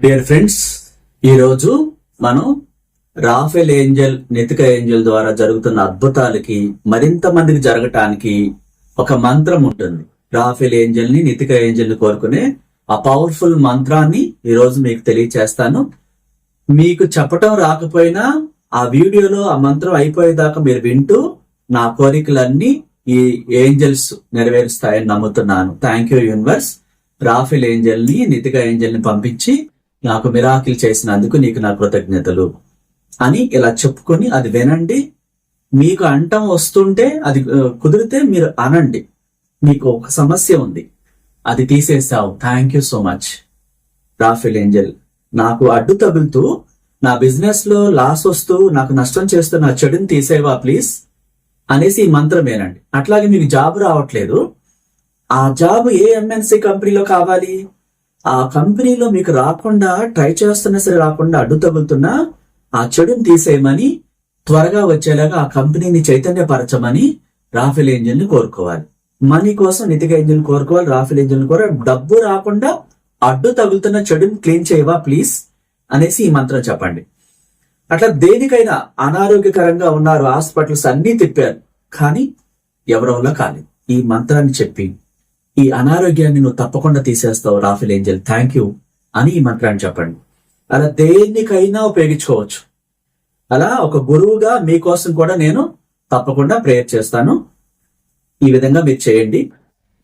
Dear friends ఈరోజు మనం Rafale angel Nitika Angel ద్వారా జరుగుతున్న అద్భుతాలకి మరింత మందికి జరగటానికి ఒక మంత్రం ఉంటుంది. రాఫెల్ ఏంజల్ని నితిక ఏంజల్ని కోరుకునే ఆ పవర్ఫుల్ మంత్రాన్ని ఈరోజు మీకు తెలియచేస్తాను. మీకు చెప్పటం రాకపోయినా ఆ వీడియోలో ఆ మంత్రం అయిపోయేదాకా మీరు వింటూ నా కోరికలన్నీ ఈ ఏంజల్స్ నెరవేరుస్తాయని నమ్ముతున్నాను. థ్యాంక్ యూ యూనివర్స్ రాఫెల్ ఏంజల్ని నితిక ఏంజల్ని పంపించి నాకు మిరాకిల్ చేసినందుకు నీకు నా కృతజ్ఞతలు. అని ఇలా చెప్పుకొని అది వినండి. మీకు అంటం వస్తుంటే అది కుదిరితే మీరు అనండి. మీకు ఒక సమస్య ఉంది. అది తీసేసావు thank you so much Raphael angel నాకు అడ్డు తగులుతూ నా బిజినెస్లో లాస్ వస్తూ నాకు నష్టం చేస్తూ నా చెడుని తీసేవా ప్లీజ్? అనేసి ఈ మంత్రం అట్లాగే మీకు జాబ్ రావట్లేదు. ఆ జాబ్ ఏ ఎంఎన్సీ కంపెనీలో కావాలి? ఆ కంపెనీలో మీకు రాకుండా ట్రై చేస్తున్నా సరే రాకుండా అడ్డు తగులుతున్నా ఆ చెడుని తీసేయమని త్వరగా వచ్చేలాగా ఆ కంపెనీని చైతన్యపరచమని రాఫెల్ ఇంజిన్ని కోరుకోవాలి. మనీ కోసం నితిక ఇంజిన్ కోరుకోవాలి రాఫెల్ ఇంజిన్ కూడా డబ్బు రాకుండా అడ్డు తగులుతున్న చెడుని క్లీన్ చేయవా ప్లీజ్ అనేసి ఈ మంత్రం చెప్పండి. అట్లా దేనికైనా అనారోగ్యకరంగా ఉన్నారు హాస్పిటల్స్ అన్ని తిప్పారు. కానీ ఎవరి వల్ల కాలేదు. ఈ మంత్రాన్ని చెప్పి ఈ అనారోగ్యాన్ని నువ్వు తప్పకుండా తీసేస్తావు రాఫెల్ ఏంజల్. థ్యాంక్ యూ అని ఈ మంత్రాన్ని చెప్పండి. అలా దేనికైనా ఉపయోగించుకోవచ్చు. అలా ఒక గురువుగా మీకోసం కూడా నేను తప్పకుండా ప్రేయర్ చేస్తాను. ఈ విధంగా మీరు చేయండి.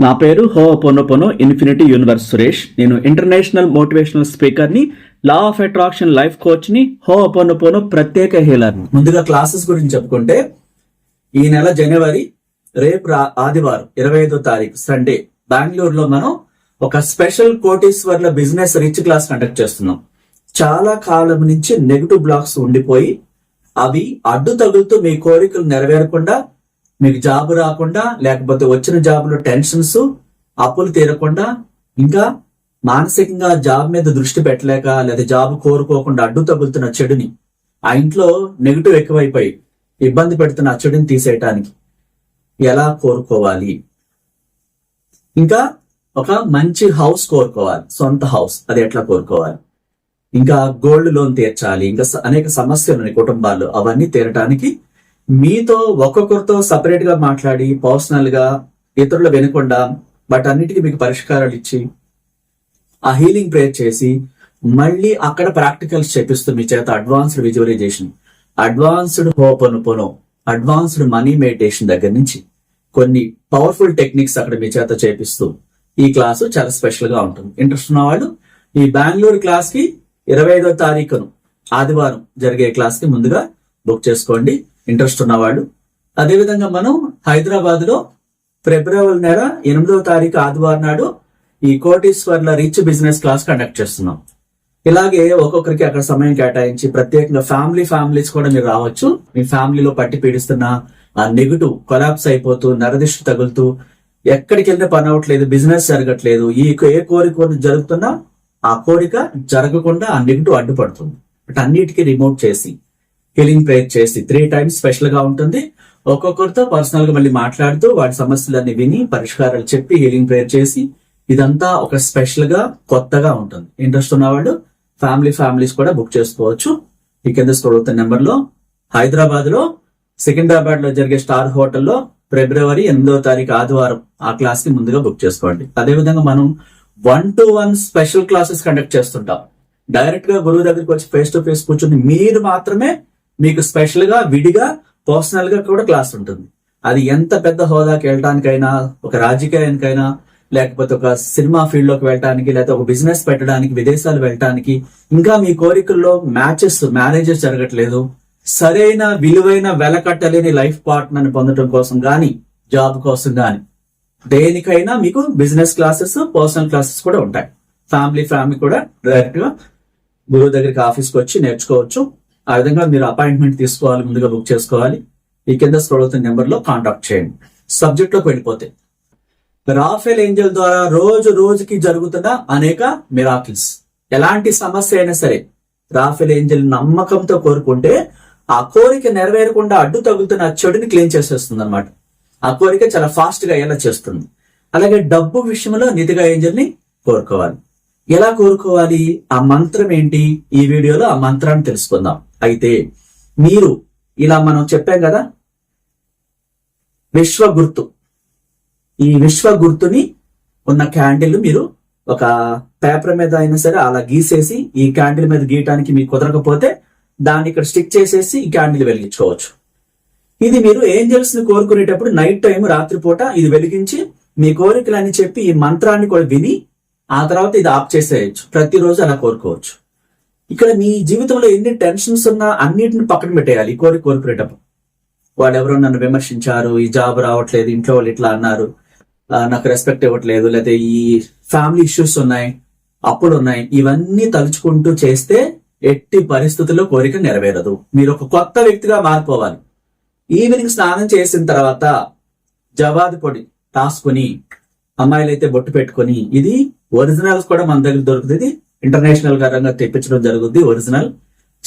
నా పేరు హో పొనొపొనో ఇన్ఫినిటీ యూనివర్స్ సురేష్. నేను ఇంటర్నేషనల్ మోటివేషనల్ స్పీకర్ని లా ఆఫ్ అట్రాక్షన్ లైఫ్ కోచ్ని హో పొనొపొనో ప్రత్యేక హీలర్ని. ముందుగా క్లాసెస్ గురించి చెప్పుకుంటే ఈ నెల జనవరి రేపు ఆదివారం ఇరవై ఐదో తారీఖు సండే బెంగళూరులో మనం ఒక స్పెషల్ కోటీశ్వర్ల బిజినెస్ రిచ్ క్లాస్ కండక్ట్ చేస్తున్నాం. చాలా కాలం నుంచి నెగిటివ్ బ్లాక్స్ ఉండిపోయి అవి అడ్డు తగులుతూ మీ కోరికలు నెరవేరకుండా మీకు జాబ్ రాకుండా లేకపోతే వచ్చిన జాబ్లో టెన్షన్స్ అప్పులు తీరకుండా ఇంకా మానసికంగా జాబ్ మీద దృష్టి పెట్టలేక లేదా జాబ్ కోరుకోకుండా అడ్డు తగులుతున్న చెడుని ఆ ఇంట్లో నెగిటివ్ ఎక్కువైపోయి ఇబ్బంది పెడుతున్న ఆ చెడుని తీసేయటానికి ఎలా కోరుకోవాలి? ఇంకా ఒక మంచి హౌస్ కోరుకోవాలి. సొంత హౌస్ అది ఎట్లా కోరుకోవాలి? ఇంకా గోల్డ్ లోన్ తీర్చాలి. ఇంకా అనేక సమస్యలు ఉన్నాయి కుటుంబాలు అవన్నీ తీరటానికి మీతో ఒక్కొక్కరితో సపరేట్గా మాట్లాడి పర్సనల్గా ఇతరులు వినకుండా వాటన్నిటికీ మీకు పరిష్కారాలు ఇచ్చి ఆ హీలింగ్ ప్రేయర్ చేసి మళ్ళీ అక్కడ ప్రాక్టికల్స్ చెప్పిస్తూ మీ చేత advanced visualisation advanced ho'oponopono advanced money meditation దగ్గర నుంచి కొన్ని పవర్ఫుల్ టెక్నిక్స్ అక్కడ మీ చేత చేపిస్తూ ఈ క్లాసు చాలా స్పెషల్గా ఉంటుంది. ఇంట్రెస్ట్ ఉన్న వాళ్ళు ఈ బెంగళూరు క్లాస్కి ఇరవై ఐదో తారీఖును ఆదివారం జరిగే క్లాస్కి ముందుగా బుక్ చేసుకోండి. ఇంట్రెస్ట్ ఉన్నవాళ్ళు అదేవిధంగా మనం హైదరాబాద్లో ఫిబ్రవరి నెల ఎనిమిదవ తారీఖు ఆదివారం నాడు ఈ కోటీశ్వర్ల రిచ్ బిజినెస్ క్లాస్ కండక్ట్ చేస్తున్నాం. ఇలాగే ఒక్కొక్కరికి అక్కడ సమయం కేటాయించి ప్రత్యేకంగా ఫ్యామిలీ ఫ్యామిలీస్ కూడా మీరు రావచ్చు. మీ ఫ్యామిలీలో పట్టి పీడిస్తున్న ఆ నెగిటివ్ కొలాప్స్ అయిపోతూ నరదిష్టి తగులుతూ ఎక్కడికి వెళ్తే పని అవ్వట్లేదు బిజినెస్ జరగట్లేదు ఈ ఏ కోరిక జరుగుతున్నా ఆ కోరిక జరగకుండా ఆ నెగిటివ్ అడ్డుపడుతుంది. బట్ అన్నిటికీ రిమోట్ చేసి హీలింగ్ ప్రేయర్ చేసి త్రీ టైమ్స్ స్పెషల్గా ఉంటుంది. ఒక్కొక్కరితో పర్సనల్గా మళ్ళీ మాట్లాడుతూ వాటి సమస్యలన్నీ విని పరిష్కారాలు చెప్పి హీలింగ్ ప్రేయర్ చేసి ఇదంతా ఒక స్పెషల్గా కొత్తగా ఉంటుంది. ఇంట్రెస్ట్ ఉన్నవాళ్ళు ఫ్యామిలీ ఫ్యామిలీస్ కూడా బుక్ చేసుకోవచ్చు. ఈ కింద స్టోర్ అవుతున్న నెంబర్లో హైదరాబాద్లో సికింద్రాబాద్లో జరిగే స్టార్ హోటల్లో ఫిబ్రవరి ఎనిమిదో తారీఖు ఆదివారం ఆ క్లాస్కి ముందుగా బుక్ చేసుకోండి. అదేవిధంగా మనం one to one special classes conduct చేస్తుంటాం. డైరెక్ట్గా గురువు దగ్గరికి వచ్చి ఫేస్ టు ఫేస్ కూర్చుని మీరు మాత్రమే మీకు స్పెషల్గా విడిగా పర్సనల్గా కూడా క్లాస్ ఉంటుంది. అది ఎంత పెద్ద హోదాకి వెళ్ళటానికైనా ఒక రాజకీయానికైనా లేకపోతే ఒక సినిమా ఫీల్డ్లోకి వెళ్ళటానికి లేకపోతే ఒక బిజినెస్ పెట్టడానికి విదేశాలు వెళ్ళడానికి ఇంకా మీ కోరికల్లో మ్యాచెస్ మ్యారేజెస్ జరగట్లేదు. సరైన విలువైన వెలకట్టలేని లైఫ్ పార్ట్నర్ పొందడం కోసం కానీ జాబ్ కోసం కానీ దేనికైనా మీకు బిజినెస్ క్లాసెస్ పర్సనల్ క్లాసెస్ కూడా ఉంటాయి. ఫ్యామిలీ ఫ్యామిలీ కూడా డైరెక్ట్గా గురువు దగ్గరికి ఆఫీస్కి వచ్చి నేర్చుకోవచ్చు. ఆ విధంగా మీరు అపాయింట్మెంట్ తీసుకోవాలి ముందుగా బుక్ చేసుకోవాలి. ఈ కింద స్క్రోల్ అవుతున్న నెంబర్లో కాంటాక్ట్ చేయండి. సబ్జెక్ట్లోకి వెళ్ళిపోతే రాఫెల్ ఏంజల్ ద్వారా రోజు రోజుకి జరుగుతున్న అనేక మిరాకిల్స్. ఎలాంటి సమస్య అయినా సరే రాఫెల్ ఏంజల్ నమ్మకంతో కోరుకుంటే ఆ కోరిక నెరవేరకుండా అడ్డు తగులుతున్న చెడుని క్లీన్ చేసేస్తుంది అనమాట ఆ కోరిక చాలా ఫాస్ట్గా ఎలా చేస్తుంది. అలాగే డబ్బు విషయంలో నిధిగా ఏంజల్ని కోరుకోవాలి. ఎలా కోరుకోవాలి? ఆ మంత్రం ఏంటి? ఈ వీడియోలో ఆ మంత్రాన్ని తెలుసుకుందాం. అయితే మీరు ఇలా మనం చెప్పాం కదా విశ్వ గుర్తు ఈ విశ్వ గుర్తుని ఉన్న క్యాండిల్ మీరు ఒక పేపర్ మీద అయినా సరే అలా గీసేసి ఈ క్యాండిల్ మీద గీయటానికి మీకు కుదరకపోతే దాన్ని ఇక్కడ స్టిక్ చేసేసి ఈ క్యాండిల్ వెలిగించుకోవచ్చు. ఇది మీరు ఏంజల్స్ని కోరుకునేటప్పుడు నైట్ టైం రాత్రిపూట ఇది వెలిగించి మీ కోరికలు అని చెప్పి ఈ మంత్రాన్ని కూడా విని ఆ తర్వాత ఇది ఆఫ్ చేసేయచ్చు. ప్రతిరోజు అలా కోరుకోవచ్చు. ఇక్కడ మీ జీవితంలో ఎన్ని టెన్షన్స్ ఉన్నా అన్నిటిని పక్కన పెట్టేయాలి ఈ కోరిక కోరుకునేటప్పుడు. వాళ్ళు ఎవరో నన్ను విమర్శించారు ఈ జాబ్ రావట్లేదు ఇంట్లో వాళ్ళు ఇట్లా అన్నారు నాకు రెస్పెక్ట్ ఇవ్వట్లేదు లేదా ఈ ఫ్యామిలీ ఇష్యూస్ ఉన్నాయి అప్పులు ఉన్నాయి ఇవన్నీ తలుచుకుంటూ చేస్తే ఎట్టి పరిస్థితుల్లో కోరిక నెరవేరదు. మీరు ఒక కొత్త వ్యక్తిగా మారిపోవాలి. ఈవినింగ్ స్నానం చేసిన తర్వాత జవాది పొడి రాసుకుని అమ్మాయిలైతే బొట్టు పెట్టుకొని ఇది ఒరిజినల్స్ కూడా మన దగ్గర దొరుకుతుంది. ఇంటర్నేషనల్గా తెప్పించడం జరుగుద్ది ఒరిజినల్.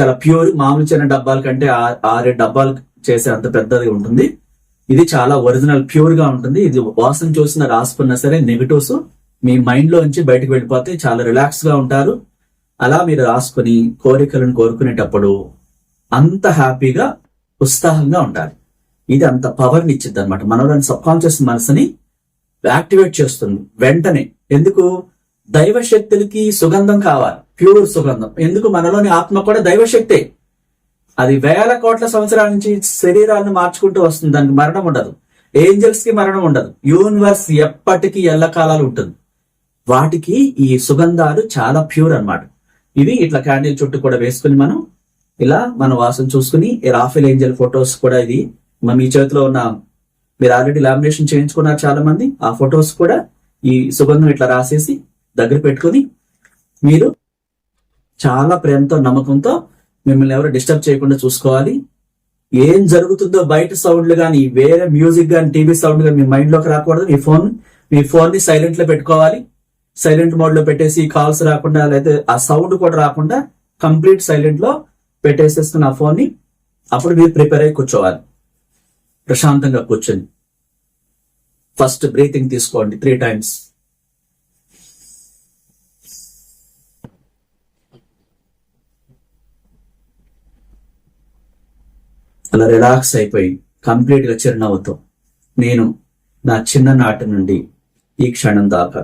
చాలా ప్యూర్. మామూలు చిన్న డబ్బాల కంటే ఆ- డబ్బాలు చేసే అంత పెద్దది ఉంటుంది. ఇది చాలా ఒరిజినల్ ప్యూర్గా ఉంటుంది. ఇది వాసన చూసిన రాసుకున్నా సరే నెగటివ్స్. మీ మైండ్లో నుంచి బయటకు వెళ్ళిపోతే చాలా రిలాక్స్గా ఉంటారు. అలా మీరు రాసుకుని కోరికలను కోరుకునేటప్పుడు అంత హ్యాపీగా ఉత్సాహంగా ఉంటారు ఇది అంత పవర్ని ఇచ్చింది అనమాట మనలోని సబ్ కాన్షియస్ మనసుని యాక్టివేట్ చేస్తుంది వెంటనే. ఎందుకు? దైవ శక్తులకి సుగంధం కావాలి. ప్యూర్ సుగంధం. ఎందుకు? మనలోని ఆత్మ కూడా దైవశక్తే. అది వేల కోట్ల సంవత్సరాల నుంచి శరీరాలను మార్చుకుంటూ వస్తుంది. దానికి మరణం ఉండదు. ఏంజల్స్కి మరణం ఉండదు. యూనివర్స్ ఎప్పటికీ ఎల్లకాలాలు ఉంటుంది. వాటికి ఈ సుగంధాలు చాలా ప్యూర్ అన్నమాట. ఇవి ఇట్లా క్యాండిల్ చుట్టూ కూడా వేసుకుని మనం ఇలా మన వాసన చూసుకుని రాఫెల్ ఏంజల్ ఫొటోస్ కూడా ఇది. మన మీ చేతిలో ఉన్న మీరు ఆల్రెడీ లామినేషన్ చేయించుకున్నారు చాలా మంది ఆ ఫొటోస్ కూడా ఈ సుగంధం ఇట్లా రాసేసి దగ్గర పెట్టుకుని మీరు చాలా ప్రేమతో నమ్మకంతో మిమ్మల్ని ఎవరు డిస్టర్బ్ చేయకుండా చూసుకోవాలి. ఏం జరుగుతుందో బయట సౌండ్లు కానీ వేరే మ్యూజిక్ కానీ టీవీ సౌండ్ కానీ మీ మైండ్లోకి రాకూడదు. మీ ఫోన్ మీ ఫోన్ సైలెంట్లో పెట్టుకోవాలి. సైలెంట్ మోడ్లో పెట్టేసి కాల్స్ రాకుండా లేకపోతే ఆ సౌండ్ కూడా రాకుండా కంప్లీట్ సైలెంట్లో పెట్టేసేసుకున్న ఆ ఫోన్ని అప్పుడు మీరు ప్రిపేర్ అయి కూర్చోవాలి. ప్రశాంతంగా కూర్చొని. ఫస్ట్ బ్రీతింగ్ తీసుకోండి త్రీ టైమ్స్. అలా రిలాక్స్ అయిపోయి కంప్లీట్గా చిరునవ్వుతో నేను నా చిన్ననాటి నుండి ఈ క్షణం దాకా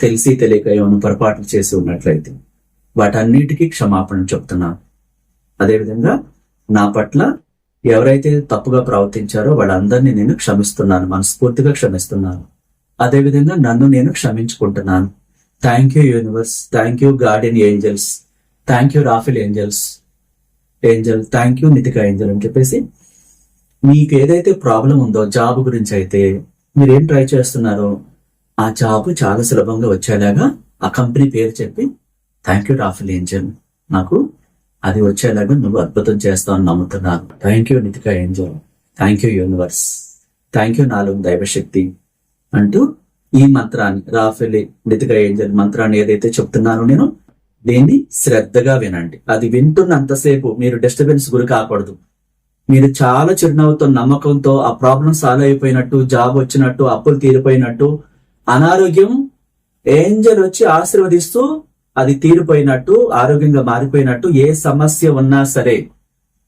తెలిసి తెలియక ఏమైనా పొరపాట్లు చేసి ఉన్నట్లయితే వాటన్నిటికీ క్షమాపణ చెప్తున్నాను అదేవిధంగా నా పట్ల ఎవరైతే తప్పుగా ప్రవర్తించారో వాళ్ళందరినీ నేను క్షమిస్తున్నాను మనస్ఫూర్తిగా క్షమిస్తున్నాను. అదేవిధంగా నన్ను నేను క్షమించుకుంటున్నాను. Thank you universe thank you guardian angels thank you Raphael angels angel thank you Nitika angel అని చెప్పేసి మీకు ఏదైతే ప్రాబ్లం ఉందో జాబ్ గురించి అయితే మీరు ఏం ట్రై చేస్తున్నారో ఆ జాబ్ చాలా సులభంగా వచ్చేలాగా ఆ కంపెనీ పేరు చెప్పి థ్యాంక్ యూ రాఫిల్ ఏంజల్ నాకు అది వచ్చేలాగా నువ్వు అద్భుతం చేస్తావని నమ్ముతున్నాను. Thank you Nitika angel thank you universe thank you నాలుగు దైవశక్తి. అంటూ ఈ మంత్రాన్ని రాఫెలి నితిక ఏంజల్ మంత్రాన్ని ఏదైతే చెప్తున్నానో నేను దీన్ని శ్రద్ధగా వినండి. అది వింటున్నంతసేపు మీరు డిస్టర్బెన్స్ గురి కాకూడదు. మీరు చాలా చిరునవ్వుతో నమ్మకంతో ఆ ప్రాబ్లం సాల్వ్ అయిపోయినట్టు జాబ్ వచ్చినట్టు అప్పులు తీరిపోయినట్టు అనారోగ్యం ఏంజల్ వచ్చి ఆశీర్వదిస్తూ అది తీరిపోయినట్టు ఆరోగ్యంగా మారిపోయినట్టు ఏ సమస్య ఉన్నా సరే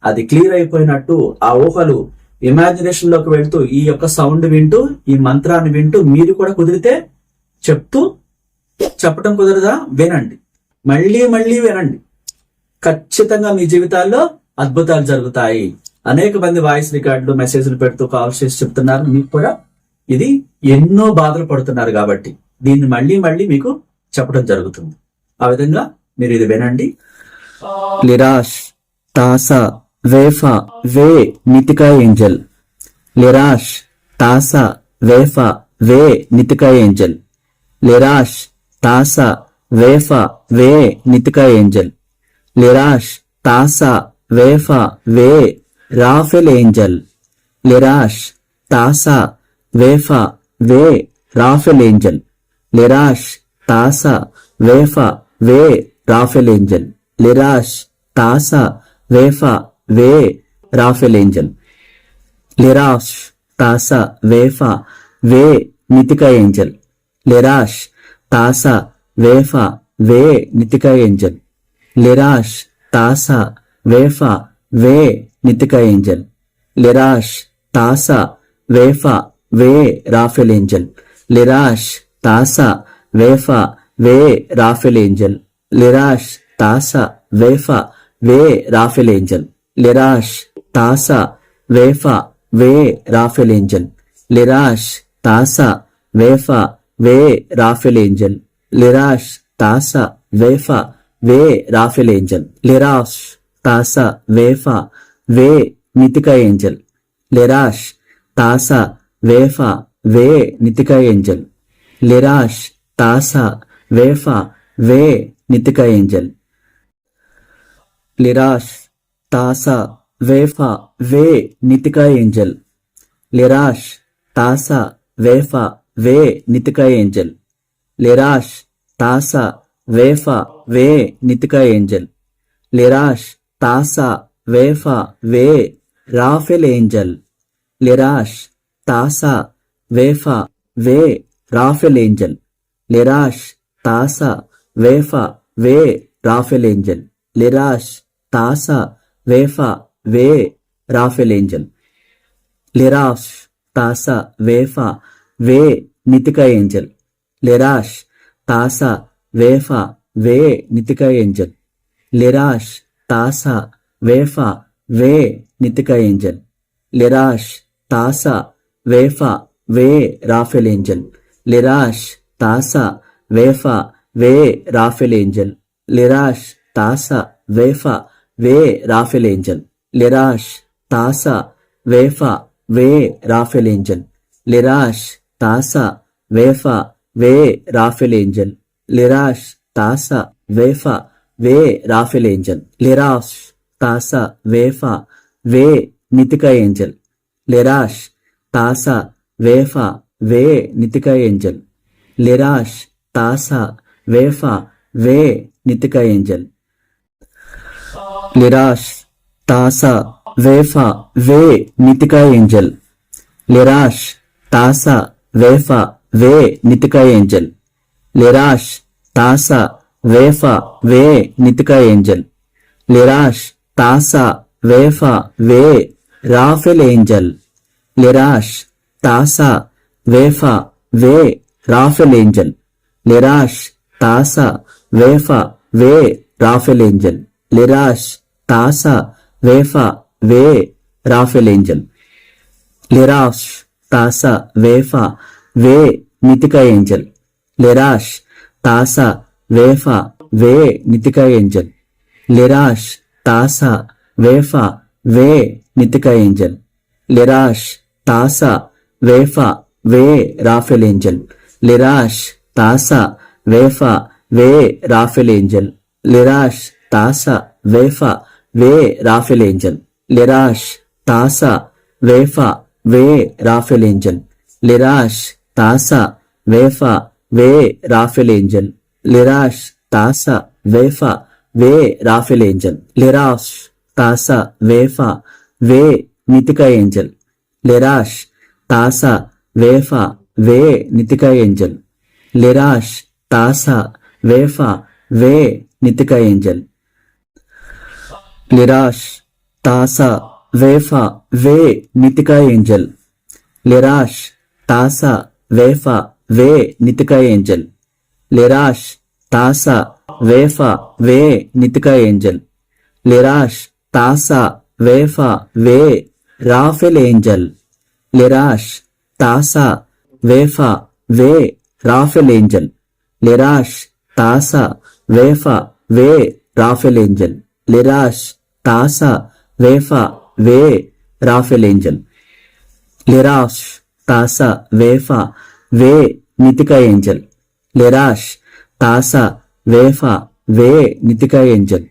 అది క్లియర్ అయిపోయినట్టు ఆ ఊహలు ఇమాజినేషన్లోకి వెళ్తూ ఈ యొక్క సౌండ్ వింటూ ఈ మంత్రాన్ని వింటూ మీరు కూడా కుదిరితే చెప్తూ చెప్పటం కుదరదా? వినండి. మళ్ళీ మళ్ళీ వినండి. ఖచ్చితంగా మీ జీవితాల్లో అద్భుతాలు జరుగుతాయి. అనేక మంది వాయిస్ రికార్డులు మెసేజ్లు పెడుతూ కాల్ చేసి చెప్తున్నారు. మీకు కూడా ఇది ఎన్నో బాధలు పడుతున్నారు కాబట్టి దీన్ని మళ్ళీ మళ్ళీ మీకు చెప్పడం జరుగుతుంది. ఆ విధంగా మీరు ఇది వినండి. లిరాష్ తాసా వేఫా వే నితికా ఏంజల్. లిరాష్ తాసా వేఫా వే నితికా ఏంజల్. లిరాష్ తాసా వేఫా వే నితికా ఏంజల్. లిరాష్ తాసా వేఫా వే రాఫెల్ ఏంజల్. లిరాష్ తాసా వేఫా వే రాఫెల్ ఏంజల్ లిరాష్ తాసా వేఫా వే రాఫెల్ ఏంజల్ లిరాష్ తాసా వేఫా వే రాఫెల్ ఏంజల్ లిరాష్ తాసా వేఫా వే నితిక ఏంజల్ లిరాష్ తాసా వేఫా వే నితికా ఏంజల్ లిరాష్ తాసా వేఫా వే నితికా ఏంజల్ లిరాష్ తాసా వేఫా వే రాఫెల్ ఏంజల్ లిరాష్ తాసా వేఫా వే రాఫెల్ ఏంజల్ లిరాష్ తాసా వేఫా వే రాఫెల్ ఏంజల్ లిరాష్ తాసా వేఫా వే రాఫెల్ ఏంజల్ లిరాష్ తాసా వేఫా వే రాఫెల్ ఏంజల్ లిరాష్ తాసా వేఫా వే రాఫెల్ ఏంజల్ లిరాష్ తాసా వేఫా వే మితిక ఏంజల్ లిరాష్ తాసా వేఫా వే నితికా ఏంజల్. లిరాష్ తాసా వేఫా వే నితికా ఏంజల్. లిరాష్ తాసా వేఫా వే నితికా ఏంజల్. లిరాష్ తాసా వేఫా వే నితికా ఏంజల్. లిరాష్ తాసా వేఫా వే నితికా ఏంజల్. లిరాష్ తాసా వేఫా వే రాఫెల్ ఏంజల్. లిరాష్ తాసా వేఫా వే రాఫెల్ ఏంజల్ లిరాష్ తాసా వేఫా వే రాఫెల్ ఏంజల్ లిరాష్ తాసా వేఫా వే రాఫెల్ ఏంజల్ లిరాష్ తాసా వేఫా వే నితిక ఏంజల్ లిరాష్ తాసా వేఫా వే నితిక ఏంజల్ లిరాష్ తాసా వేఫా వే నితిక ఏంజల్ లిరాష్ తాసా వేఫా వే రాఫెల్ ఏంజల్ లిరాష్ తాసా వేఫా వే రాఫెల్ ఏంజల్ లిరాష్ తాసా వేఫా వే రాఫెల్ ఏంజల్ లిరాష్ తాసా వేఫా వే రాఫెల్ ఏంజల్ లిరాష్ తాసా వేఫా వే రాఫెల్ ఏంజల్ లిరాష్ తాసా వేఫా వే రాఫెల్ ఏంజల్ లిరాష్ తాసా వేఫా వే నితికా ఏంజల్ లిరాష్ తాసా వేఫా వే నితిక ఏంజల్. లిరాష్ తాసా వేఫా వే నితిక ఏంజల్. లిరాష్ తాసా వేఫా వే నితికా ఏంజల్. లిరాష్ తాసా వేఫా వే నితిక ఏంజల్. లిరాష్ తాసా వేఫా వే నితిక ఏంజల్. లిరాష్ తాసా వేఫా వే రాఫెల్ ఏంజల్. లిరాష్ తాసా వేఫా వే రాఫెల్ ఏంజల్ లిరాష్ తాసా వేఫా వే రాఫెల్ ఏంజల్ లిరాష్ తాసా వేఫా వే రాఫెల్ ఏంజల్ లిరాష్ తాసా వేఫా వే నితిక ఏంజల్ లిరాష్ తాసా వేఫా వే నితికా ఏంజల్ లిరాష్ తాసా వేఫా వే నితికా ఏంజల్ లిరాష్ తాసా వేఫా వే రాఫెల్ ఏంజల్. లిరాష్ తాసా వేఫా వే రాఫెల్ ఏంజల్. లిరాష్ తాసా వేఫా వే రాఫెల్ ఏంజల్. లిరాష్ తాసా వేఫా వే రాఫెల్ ఏంజల్. లిరాష్ తాసా వేఫా వే రాఫెల్ ఏంజల్. లిరాష్ తాసా వేఫా వే రాఫెల్ ఏంజల్. లిరాష్ తాసా వేఫా వే మితిక ఏంజల్. లెరాష్ తాసా వేఫా వే నితికా ఏంజల్. లిరాష్ తాసా వేఫా వే నితికా ఏంజల్. లిరాష్ తాసా వేఫా వే నితికా ఏంజల్. లిరాష్ తాసా వేఫా వే నితికా ఏంజల్. లిరాష్ తాసా వేఫా వే నితికా ఏంజల్. లిరాష్ తాసా వేఫా వే రాఫెల్ ఏంజల్ లిరాష్ తాసా వేఫా వే రాఫెల్ ఏంజల్ లిరాష్ తాసా వేఫా వే రాఫెల్ ఏంజల్ లిరాష్ తాసా వేఫా వే రాఫెల్ ఏంజల్ లిరాష్ తాసా వేఫా వే నితికా ఏంజల్ లిరాష్ తాసా వేఫా వే నితికా ఏంజల్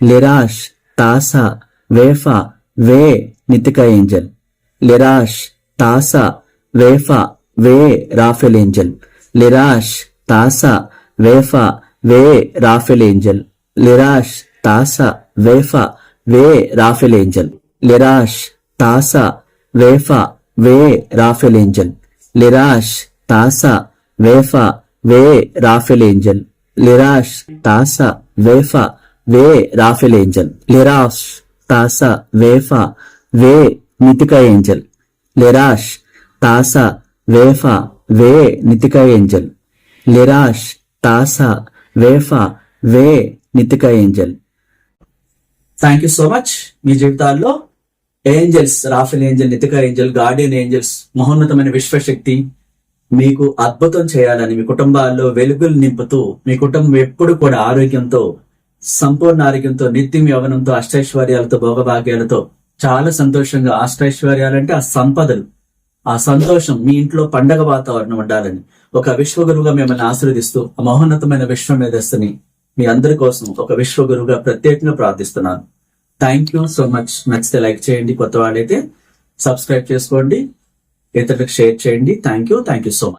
లిరాష్ తాసా వేఫా వే నితికా ఏంజల్ లిరాష్ తాసా వేఫా వే రాఫెల్ ఏంజల్ లిరాష్ తాసా వేఫా వే రాఫెల్ ఏంజల్ లిరాష్ తాసా వేఫా వే రాఫెల్ ఏంజల్ లిరాష్ తాసా వేఫా వే రాఫెల్ ఏంజల్ లిరాష్ తాసా వేఫా వే రాఫెల్ ఏంజల్ లిరాష్ తాసా వేఫా వే రాఫెల్ ఏంజల్ లిరాష్ తాసా వేఫా వే నితిక ఏంజల్. లిరాష్ తాసా వేఫా వే నితిక ఏంజల్. లిరాష్ తాసా వేఫా వే Nitika angel. Thank you so much మీ జీవితాల్లో angels Raphael angel Nitika angel guardian angels మహోన్నతమైన విశ్వశక్తి మీకు అద్భుతం చేయాలని మీ కుటుంబాల్లో వెలుగులు నింపుతూ మీ కుటుంబం ఎప్పుడు కూడా ఆరోగ్యంతో సంపూర్ణ ఆరోగ్యంతో నిత్యం యవనంతో అష్టైశ్వర్యాలతో భోగభాగ్యాలతో చాలా సంతోషంగా అష్టైశ్వర్యాలంటే ఆ సంపదలు ఆ సంతోషం మీ ఇంట్లో పండగ వాతావరణం ఉండాలని. ఒక విశ్వగురువుగా మిమ్మల్ని ఆశీర్వదిస్తూ ఆ మహోన్నతమైన విశ్వ మేధస్సుని మీ అందరి కోసం ఒక విశ్వగురువుగా ప్రత్యేకంగా ప్రార్థిస్తున్నాను. థ్యాంక్ యూ సో మచ్ నచ్చితే లైక్ చేయండి కొత్త వాళ్ళైతే సబ్స్క్రైబ్ చేసుకోండి ఇతరులకు షేర్ చేయండి. Thank you thank you so much